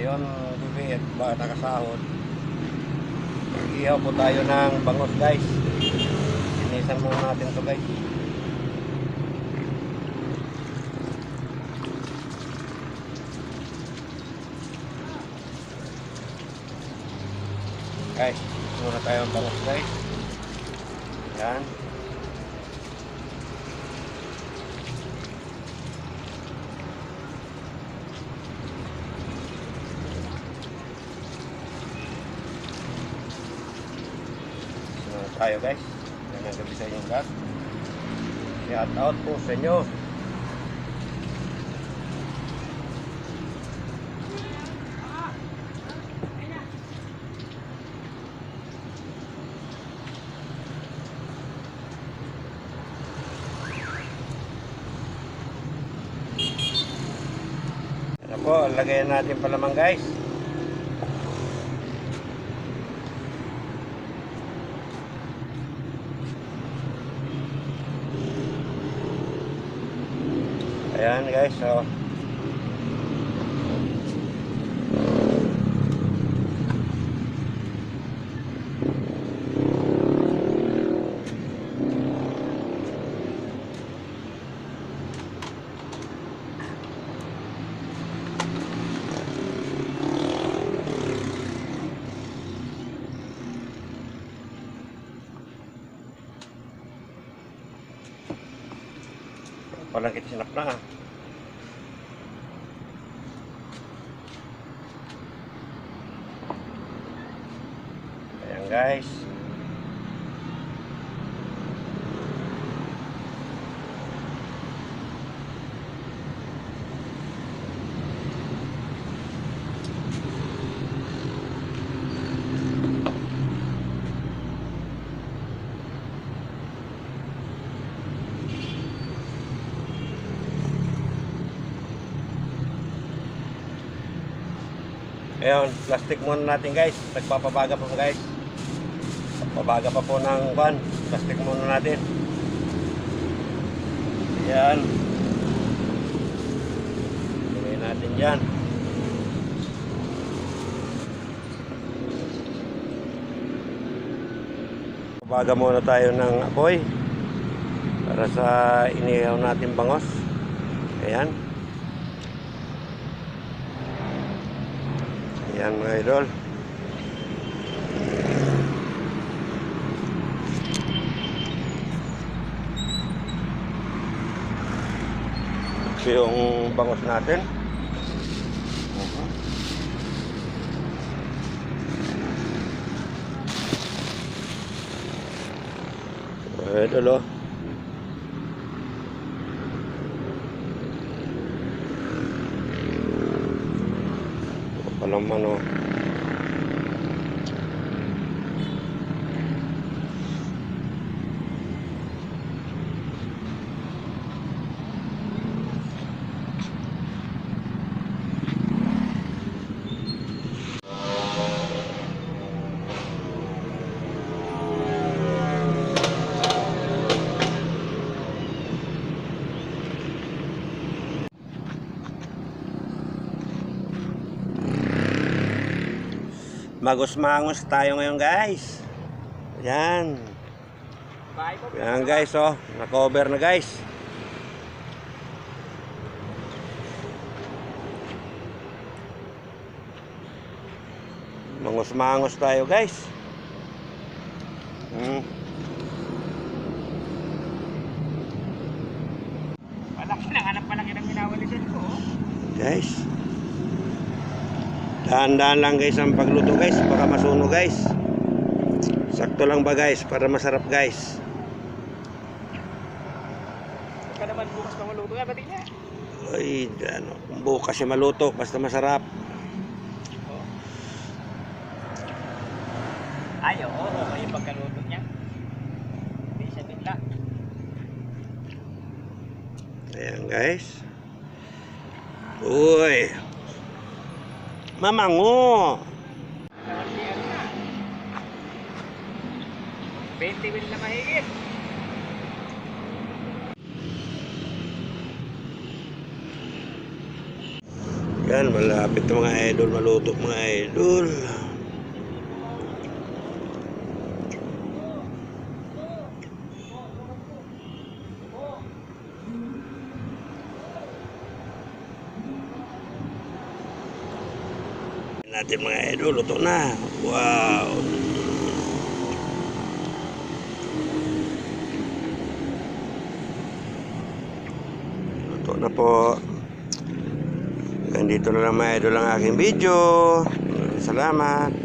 Ngayon, bibi at ba nakasahod. Ihaw po tayo ng bangos guys. Sinisan muna natin to guys. Guys, muna tayo ng bangos guys. Yan. Muna tayo guys. Yan ang gabi sa inyong lahat. Shout out po sa inyo. Ano lagayan natin palamang guys. Ayan guys, so Walang kita sinap na ah. Ayan guys. Ayan, plastic muna natin guys. Nagpapabaga pa po guys. Pabaga pa po ng van. Plastic muna natin. Ayan. Lagay natin dyan. Pabaga muna tayo ng apoy para sa inihaw natin bangos. Ayan. Ayan mga idol. Ito yung bangos natin. Mga idol oh. Ito naman oh. Magos-mangos tayo ngayon guys. Yan. Yan guys oh. Na-cover na guys. Mangos-mangos tayo guys. Hmm. Palaki lang, hanap palaki ng minawalisin ko. oh. Guys. Dahan-dahan lang guys ang pagluto guys para masunog guys. Sakto lang ba guys para masarap guys. Ka naman bukas pa maluto nga, pati niya. Ay, ano, bukas siya maluto basta masarap. Ay, oo, oo, yung pagkaluto niya. Hindi siya bigla. Ayan guys. Uy. Mamango. Nawantian na. 20 mil na mahigit. Yan, malapit mga idol, maluto mga idol. Natin mga idol, luto na. Wow! Luto na po. Nandito na lang mga idol ang aking video. Salamat.